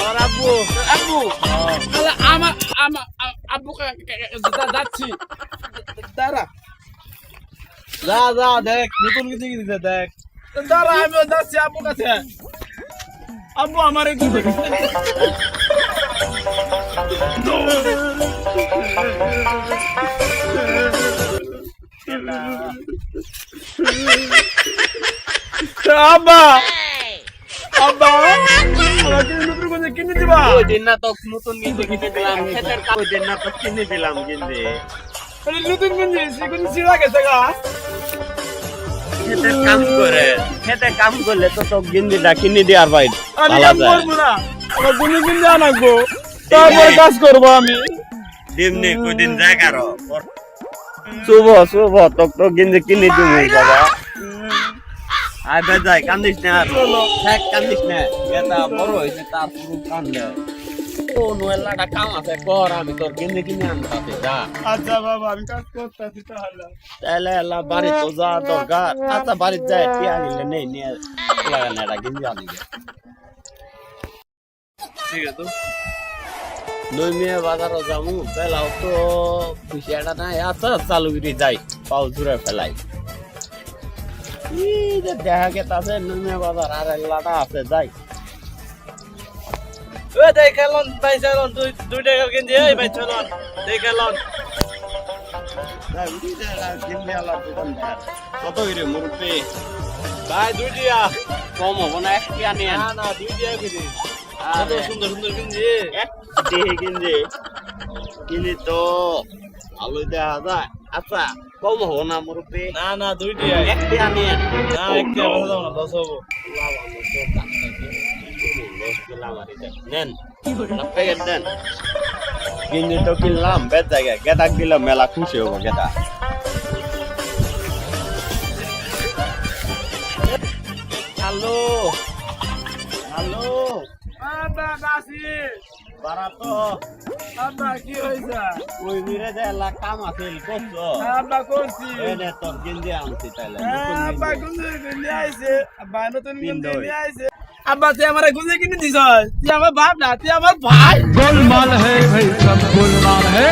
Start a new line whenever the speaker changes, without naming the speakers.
আমার আব্বু।
আব্বু? তাহলে আমার আব্বু যাচ্ছি। দাঁড়া।
যা যা দেখ নতুন গেঞ্জি কিনছে দেখ।
দাঁড়া আমি যাচ্ছি আব্বু কাছে। আব্বু আমার এই আব্বা! আব্বা! আমাকে নতুন গেঞ্জি কিনে দিবা?
ওই দিন না তো নতুন গেঞ্জি কিনে দিলাম খেতের কাজ দিন না তো কিনে দিলাম গেঞ্জি
আরে নতুন গেঞ্জি সেগুলো ছিঁড়া গেছে গা?
খেতের কাম করে খেতে কাম করলে তো তো গেঞ্জিটা কিনে দেওয়ার ভাই
আমি
ভালো
কাম করব না আমার গেঞ্জি কিনতে আনাকবো তারপরে কাজ করব আমি।
দিমনি কদিন যায় কারও শুভ শুভ তোক তো গেঞ্জি কিনে দিবি বাবা আয় বে যাই কান্দিস না আর থাক কান্দিস না এটা বড় হয়েছে তার পুরো কান্দে ও নোয়েলাটা কাম আছে কর আমি তোর গেঞ্জি কিনে আনতে যা
আচ্ছা বাবা আমি কাজ করতেছি তাহলে
তাহলে আল্লাহ বাড়ি তো যা দরকার আচ্ছা বাড়ি যায় টিয়া গেলে নেই নিয়ে লাগান এটা গেঞ্জি আনি
ঠিক আছে
নই মেয়ে বাজারও যামু পেলাও তো এটা নাই আচ্ছা চালু করে যাই পাও জুড়ে ফেলাই দেখা গেছে আছে নই মেয়ে বাজার আর এলাটা আছে যাই।
ও দেখালন ভাই চলন দুই দুই টাকার গেঞ্জি এই ভাই চলন দেখালন
কত করে মুরব্বী?
ভাই দুই টাকা।
কম হব না এক টিয়া নিয়ে
না না দুই টাকা করে। কত সুন্দর সুন্দর গেঞ্জি
এক দিয়ে কিনছে কিনি তো আলু দেখা যায় আচ্ছা কম হব না মুরব্বী
না না দুই টাকা
এক টিয়া নিয়ে
না এক টাকা বেশি দাও না দশ হব
নেন প্যাকেট দেন গেঞ্জি তো কিনলাম বেদ জায়গায় গেদাক দিলাম মেলা খুশি হব গেদা হ্যালো হ্যালো
আব্বা বাসি।
বারা তো।
আব্বা কি হইছে
ওই মিরে দে লা কাম আছে করছ
আব্বা করছি
এনে
তো গিন্দি হ্যাঁ, তুই আমার গুন্দি কিনে দিছ তুই আমার বাপ না তুই আমার ভাই।
গোলমাল হে ভাই সব গোলমাল হে।